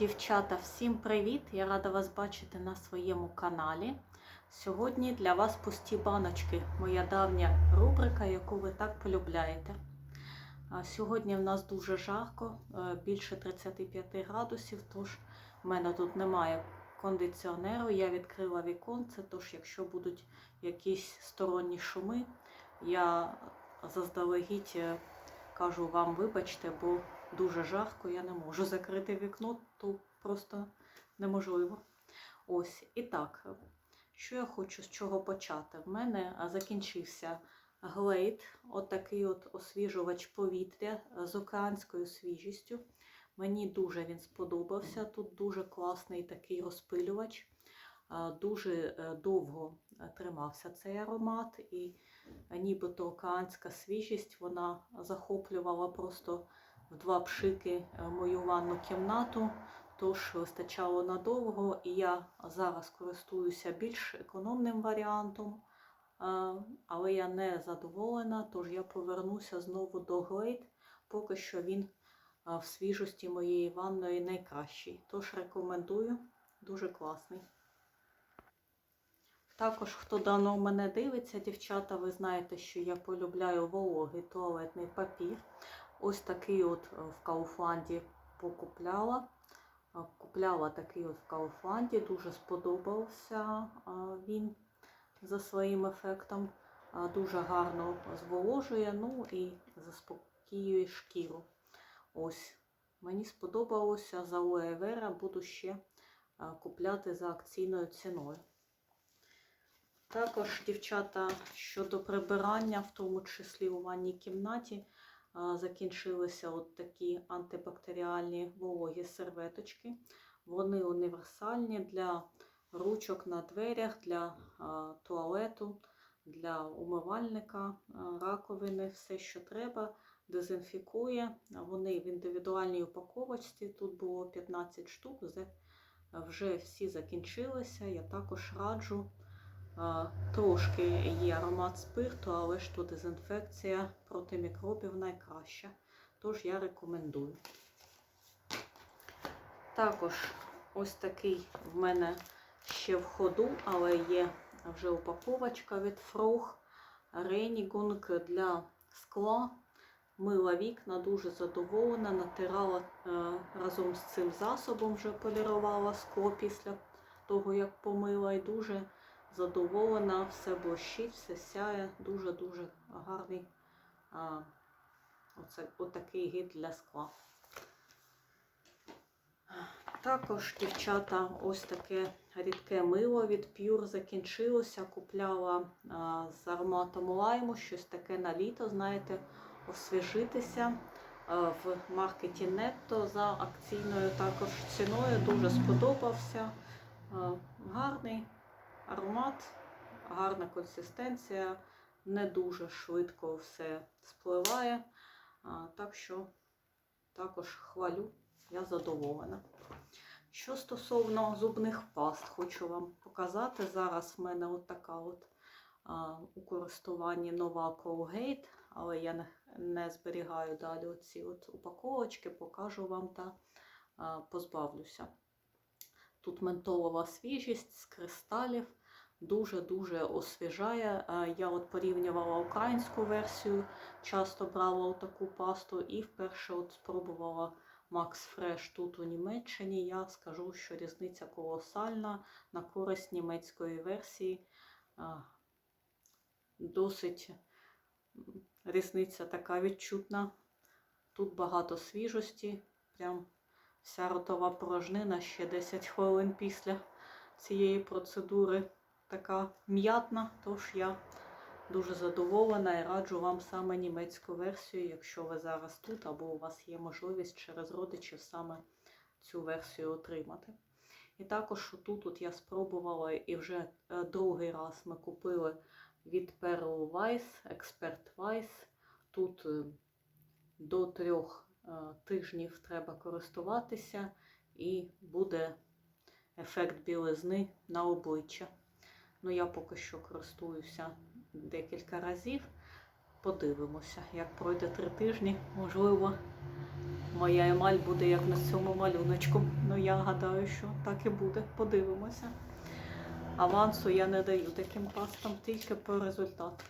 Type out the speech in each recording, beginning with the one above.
Дівчата, всім привіт! Я рада вас бачити на своєму каналі. Сьогодні для вас пусті баночки, моя давня рубрика, яку ви так полюбляєте. Сьогодні в нас дуже жарко, е, більше 35 градусів, тож в мене тут немає кондиціонеру. Я відкрила віконце, тож якщо будуть якісь сторонні шуми, я заздалегідь е, кажу вам, вибачте, бо дуже жарко, я не можу закрити вікно, то просто неможливо. Ось, і так, що я хочу з чого почати? В мене закінчився глейд, отакий от освіжувач повітря з океанською свіжістю. Мені дуже він сподобався. Тут дуже класний такий розпилювач. Дуже е, довго тримався цей аромат, і нібито океанська свіжість вона захоплювала просто в два пшики е, мою ванну кімнату, тож вистачало надовго, і я зараз користуюся більш економним варіантом, е, але я не задоволена, тож я повернуся знову до Glade, поки що він е, в свіжості моєї ванної найкращий. Тож рекомендую, дуже класний. Також, хто давно мене дивиться, дівчата, ви знаєте, що я полюбляю вологий туалетний папір. Ось такий от е, в Кауфланді покупляла. Е, Купляла такий от в Кауфланді, дуже сподобався е, він за своїм ефектом. Дуже гарно зволожує, ну і заспокоює шкіру. Ось, мені сподобалося за Vera, буду ще купляти за акційною ціною. Також, дівчата, щодо прибирання, в тому числі у ванній кімнаті, закінчилися от такі антибактеріальні вологі серветочки. Вони універсальні для ручок на дверях, для туалету, для умивальника, раковини, все, що треба, дезінфікує. Вони в індивідуальній упаковочці. Тут було 15 штук, вже- всі закінчилися. Я також раджу. Трошки є аромат спирту, але ж тут дезінфекція проти мікробів найкраща. Тож я рекомендую. Також ось такий в мене ще в ходу, але є вже упаковочка від Фрох Рейнігунг для скла. Мила вікна, дуже задоволена, натирала е, разом з цим засобом, вже полірувала скло після того, як помила, і дуже задоволена, все блищить, все сяє, дуже-дуже гарний а, оце, отакий гід для скла. Також, дівчата, ось таке рідке мило від Pure закінчилося. Купляла а, з ароматом лайму, щось таке на літо, знаєте, освіжитися а, в маркеті Netto за акційною також ціною. Дуже сподобався. А, гарний аромат, гарна консистенція, не дуже швидко все спливає. Так що також хвалю, я задоволена. Що стосовно зубних паст, хочу вам показати. Зараз в мене от така от а, у користуванні нова Colgate, але я не, не зберігаю далі оці от упаковочки, покажу вам та а, позбавлюся. Тут ментолова свіжість з кристалів. Дуже-дуже освіжає. Е, Я от порівнювала українську версію, часто брала таку пасту і вперше от спробувала Max Fresh тут у Німеччині. Я скажу, що різниця колосальна на користь німецької версії. Е, Досить різниця така відчутна. Тут багато свіжості, прям вся ротова порожнина ще 10 хвилин після цієї процедури така м'ятна, тож я дуже задоволена і раджу вам саме німецьку версію, якщо ви зараз тут, або у вас є можливість через родичів саме цю версію отримати. І також тут от я спробувала і вже е, другий раз ми купили від Pearl Weiss, Expert Weiss. Тут е, до трьох е, тижнів треба користуватися, і буде ефект білизни на обличчя. Ну, я поки що користуюся декілька разів. Подивимося, як пройде три тижні. Можливо, моя емаль буде як на цьому малюночку. Ну я гадаю, що так і буде. Подивимося. Авансу я не даю таким пастам, тільки по результату.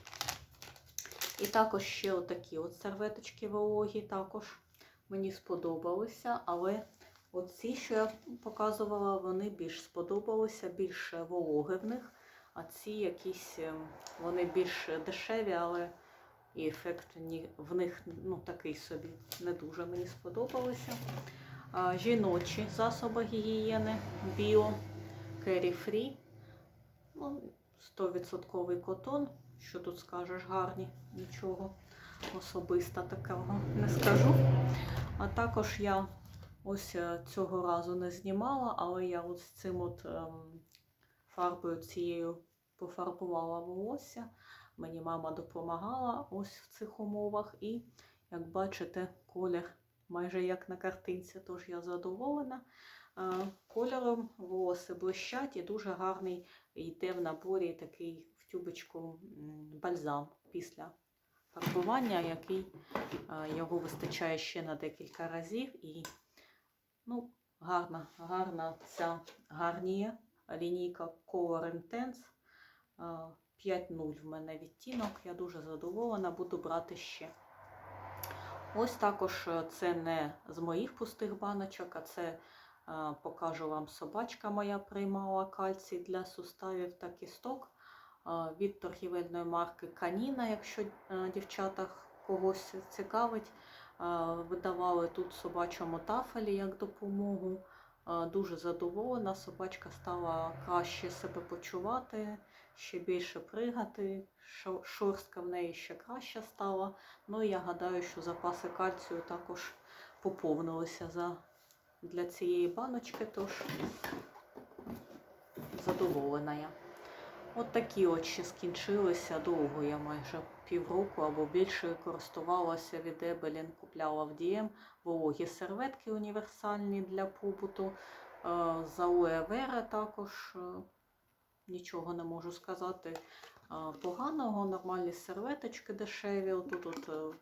І також ще отакі от серветочки вологі також мені сподобалися, але оці, що я показувала, вони більш сподобалися, більш вологи в них. А ці якісь, ем, вони більш дешеві, але і ефект в них ну, такий собі не дуже мені сподобалися. А, жіночі засоби гігієни Bio Carry Free. Ну, 100% котон. Що тут скажеш, гарні, нічого особисто такого не скажу. А також я ось е, цього разу не знімала, але я от з цим от ем, фарбою цією пофарбувала волосся. Мені мама допомагала ось в цих умовах. І, як бачите, колір майже як на картинці, тож я задоволена. Е, Кольором волоси блищать і дуже гарний йде в наборі такий в тюбочку бальзам після фарбування, який е, його вистачає ще на декілька разів. І ну, гарна, гарна ця гарніє лінійка Color Intense. Е, 5.0 в мене відтінок. Я дуже задоволена, буду брати ще. Ось також е, це не з моїх пустих баночок, а це е, покажу вам собачка моя приймала кальцій для суставів та кісток від торгівельної марки Каніна, якщо е, дівчата когось цікавить. Видавали тут собачому тафелі як допомогу. Дуже задоволена, собачка стала краще себе почувати, ще більше пригати, шорстка в неї ще краща стала. Ну і я гадаю, що запаси кальцію також поповнилися за, для цієї баночки, тож задоволена я. От такі от скінчилися довго. Я майже півроку або більше користувалася від Ebelin, купляла в DM вологі серветки універсальні для побуту. Е, З Aloe Vera також е, нічого не можу сказати е, поганого. Нормальні серветочки дешеві. Тут от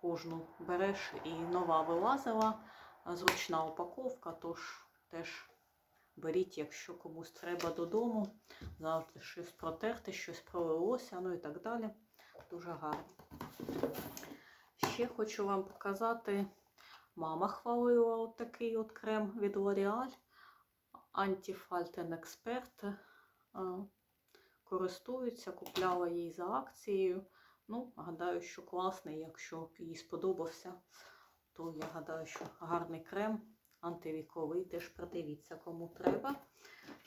кожну береш і нова вилазила. Зручна упаковка, тож теж беріть, якщо комусь треба додому. Завжди щось протерти, щось пролилося, ну і так далі. Дуже гарно. Ще хочу вам показати. Мама хвалила от такий от крем від L'Oreal. Антифальтен Експерт. Користується, купляла їй за акцією. Ну, гадаю, що класний, якщо їй сподобався, то я гадаю, що гарний крем, антивіковий, теж придивіться, кому треба.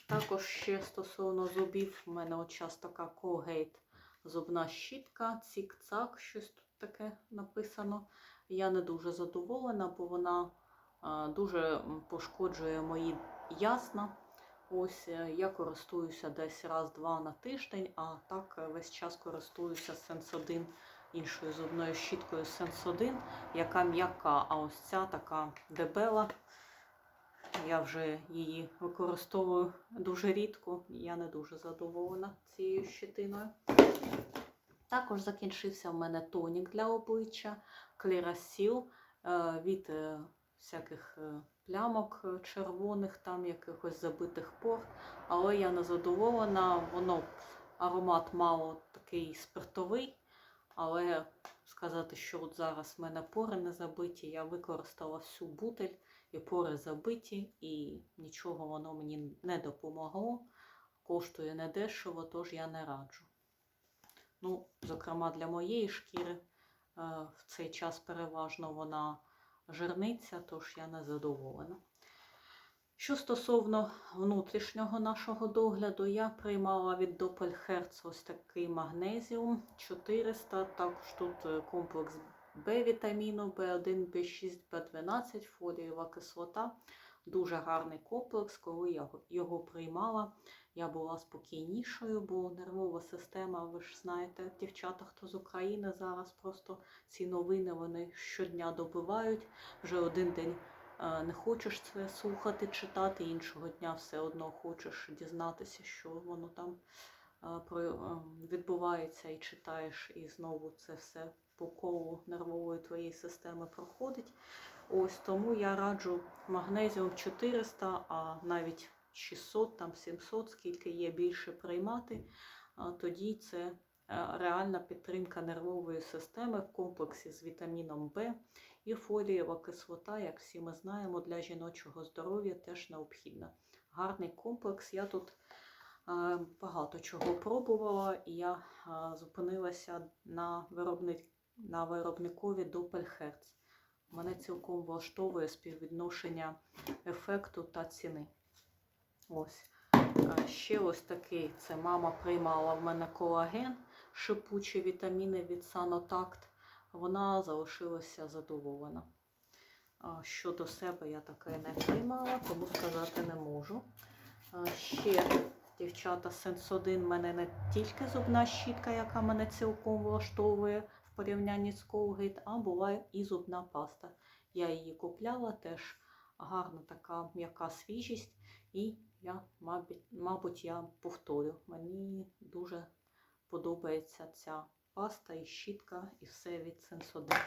Також ще стосовно зубів, в мене от час така Colgate зубна щітка, цік-цак, щось тут таке написано. Я не дуже задоволена, бо вона дуже пошкоджує мої ясна. Ось е, я користуюся десь раз-два на тиждень, а так е, весь час користуюся Sensodyne іншою зубною щіткою Sensodyne, яка м'яка, а ось ця така дебела. Я вже її використовую дуже рідко. Я не дуже задоволена цією щитиною. Також закінчився в мене тонік для обличчя Clearasil е, від е, всяких е, плямок червоних, там якихось забитих пор. Але я не задоволена. Воно аромат мало такий спиртовий. Але сказати, що от зараз в мене пори не забиті, я використала всю бутель і пори забиті, і нічого воно мені не допомогло. Коштує недешево, тож я не раджу. Ну, зокрема, для моєї шкіри е, в цей час переважно вона жирниця, тож я не задоволена. Що стосовно внутрішнього нашого догляду, я приймала від Doppelherz ось такий магнезіум 400, також тут е, комплекс Б-вітаміну, Б1, Б6, Б12, фолієва кислота. Дуже гарний комплекс. Коли я його приймала, я була спокійнішою, бо нервова система, ви ж знаєте, дівчата, хто з України зараз просто ці новини вони щодня добивають. Вже один день е, не хочеш це слухати, читати, іншого дня все одно хочеш дізнатися, що воно там е, е, відбувається, і читаєш, і знову це все по колу нервової твоєї системи проходить. Ось тому я раджу магнезіум 400, а навіть 600, там 700, скільки є більше приймати. Тоді це е, реальна підтримка нервової системи в комплексі з вітаміном В і фолієва кислота, як всі ми знаємо, для жіночого здоров'я теж необхідна. Гарний комплекс. Я тут е, багато чого пробувала, і я е, зупинилася на, виробник, на виробникові Doppelherz. Мене цілком влаштовує співвідношення ефекту та ціни. Ось. Ще ось такий. Це мама приймала в мене колаген, шипучі вітаміни від Санотакт. Вона залишилася задоволена. Щодо себе я таке не приймала, тому сказати не можу. Ще, дівчата, Сенсодин в мене не тільки зубна щітка, яка мене цілком влаштовує порівнянні з Colgate, а була і зубна паста. Я її купляла, теж гарна така м'яка свіжість. І я, мабуть, я повторю. Мені дуже подобається ця паста і щітка, і все від Сенсодин.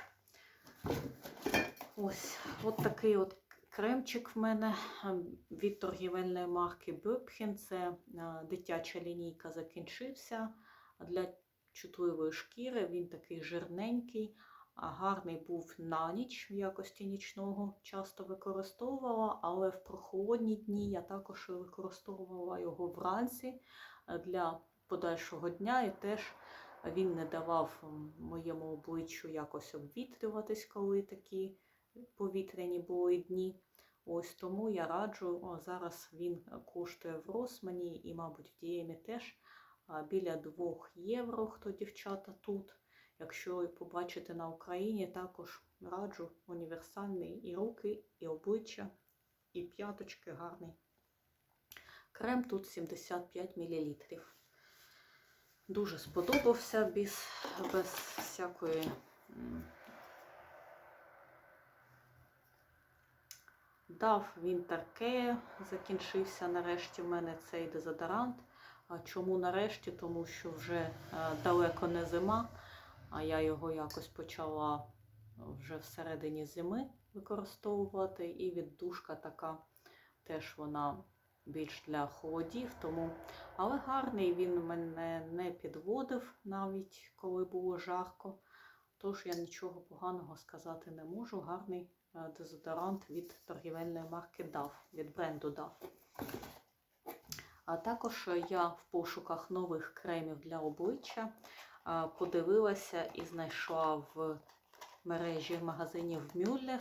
Ось от такий от кремчик в мене ем, від торгівельної марки Бюбхен. Це е, дитяча лінійка закінчився для чутливої шкіри. Він такий жирненький, гарний був на ніч в якості нічного. Часто використовувала, але в прохолодні дні я також використовувала його вранці е, для подальшого дня і теж він не давав моєму обличчю якось обвітрюватись, коли такі повітряні були дні. Ось тому я раджу, зараз він коштує в Росмані і, мабуть, в Діємі теж біля 2 євро, хто дівчата тут. Якщо побачите на Україні, також раджу універсальний і руки, і обличчя, і п'яточки гарний. Крем тут 75 мл. Дуже сподобався без, без всякої. Дав він таке, закінчився нарешті в мене цей дезодорант. Чому нарешті? Тому що вже е, далеко не зима, а я його якось почала вже всередині зими використовувати. І віддушка така теж вона більш для холодів. Тому... Але гарний він мене не підводив навіть коли було жарко. Тож я нічого поганого сказати не можу. Гарний е, дезодорант від торгівельної марки DAF, від бренду DAF. А також я в пошуках нових кремів для обличчя подивилася і знайшла в мережі магазинів Мюллер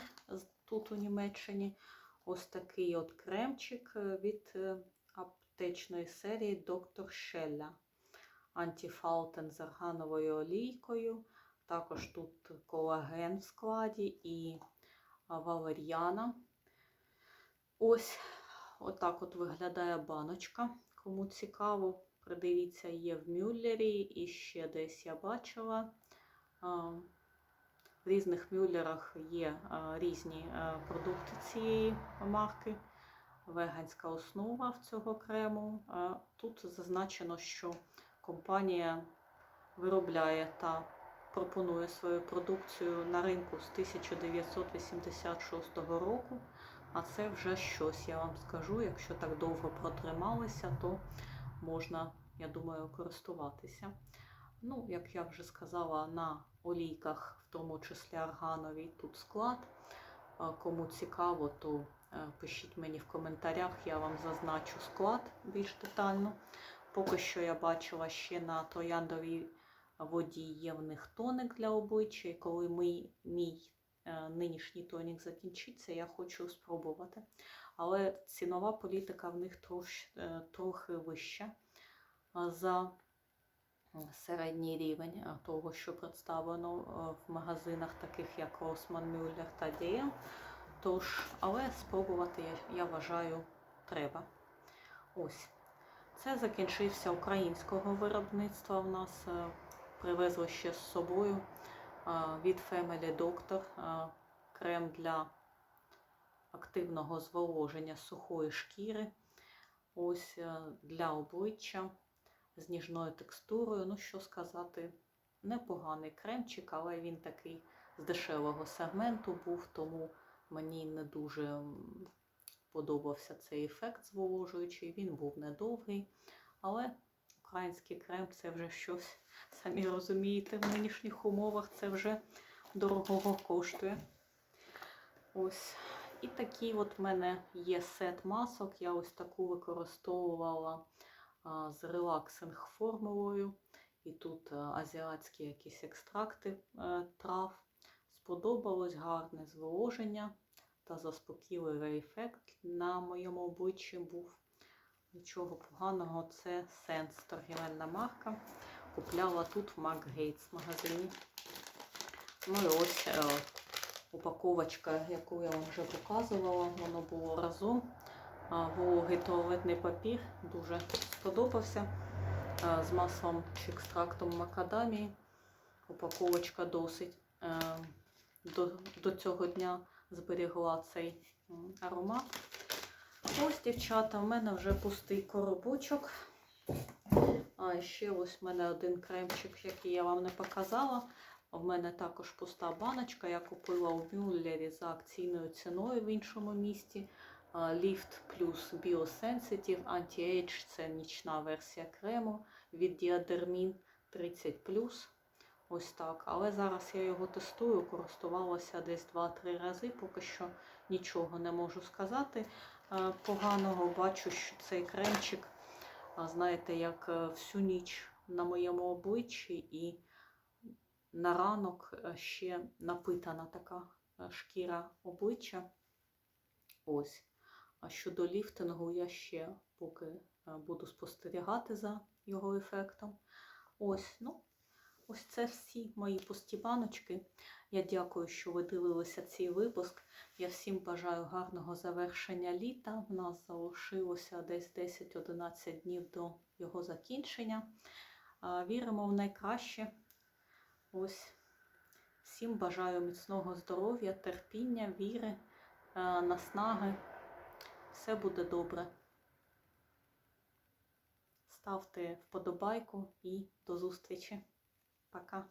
тут у Німеччині ось такий от кремчик е, від е, аптечної серії Доктор Шелля. Антифаутен з аргановою олійкою. Також тут колаген в складі і а, валер'яна. Ось отак от виглядає баночка. Кому цікаво, придивіться, є в Мюллері і ще десь я бачила. В різних мюллерах є різні продукти цієї марки. Веганська основа в цього крему. Тут зазначено, що компанія виробляє та пропонує свою продукцію на ринку з 1986 року. А це вже щось, я вам скажу. Якщо так довго протрималися, то можна, я думаю, користуватися. Ну, як я вже сказала, на олійках, в тому числі аргановій, тут склад. Кому цікаво, то е, пишіть мені в коментарях, я вам зазначу склад більш детально. Поки що я бачила ще на трояндовій воді є в них тоник для обличчя. І коли мій, мій нинішній тонік закінчиться, я хочу спробувати. Але цінова політика в них трош, е, трохи вища за середній рівень е, того, що представлено е, в магазинах, таких як Rossmann, Müller та DM. Тож, але спробувати я, я вважаю треба. Ось. Це закінчився українського виробництва. В нас е, привезли ще з собою е, від Family Doctor крем для активного зволоження сухої шкіри. Ось е, для обличчя з ніжною текстурою. Ну, що сказати, непоганий кремчик, але він такий з дешевого сегменту був, тому Мені не дуже подобався цей ефект зволожуючий, він був недовгий, але український крем це вже щось, самі розумієте, в нинішніх умовах це вже дорогого коштує. Ось. І такий от в мене є сет масок. Я ось таку використовувала а, з релаксинг формулою. І тут а, азіатські якісь екстракти е, трав. Сподобалось гарне зволоження та заспокійливий ефект на моєму обличчі був. Нічого поганого, це Сенс, торгівельна марка. Купляла тут в Марк Гейтс магазині. Ну і ось е, упаковочка, яку я вам вже показувала, воно було разом. Вологий туалетний папір дуже сподобався. А, З маслом чи екстрактом макадамії. Упаковочка досить е, до, до цього дня зберігла цей аромат. Ось, дівчата, в мене вже пустий коробочок. А ще ось в мене один кремчик, який я вам не показала. В мене також пуста баночка. Я купила у Мюллері за акційною ціною в іншому місті. Ліфт плюс Biosensitive Anti-Age це нічна версія крему від Діадермін 30 Ось так. Але зараз я його тестую, користувалася десь 2-3 рази, поки що нічого не можу сказати. Е, Поганого бачу, що цей кремчик, знаєте, як е, всю ніч на моєму обличчі і на ранок е, ще напитана така шкіра обличчя. Ось. А щодо ліфтингу, я ще поки буду спостерігати за його ефектом. Ось, ну, ось це всі мої пусті баночки. Я дякую, що ви дивилися цей випуск. Я всім бажаю гарного завершення літа. У нас залишилося десь 10-11 днів до його закінчення. Віримо в найкраще. Ось. Всім бажаю міцного здоров'я, терпіння, віри, е, наснаги. Все буде добре. Ставте вподобайку і до зустрічі. Пока.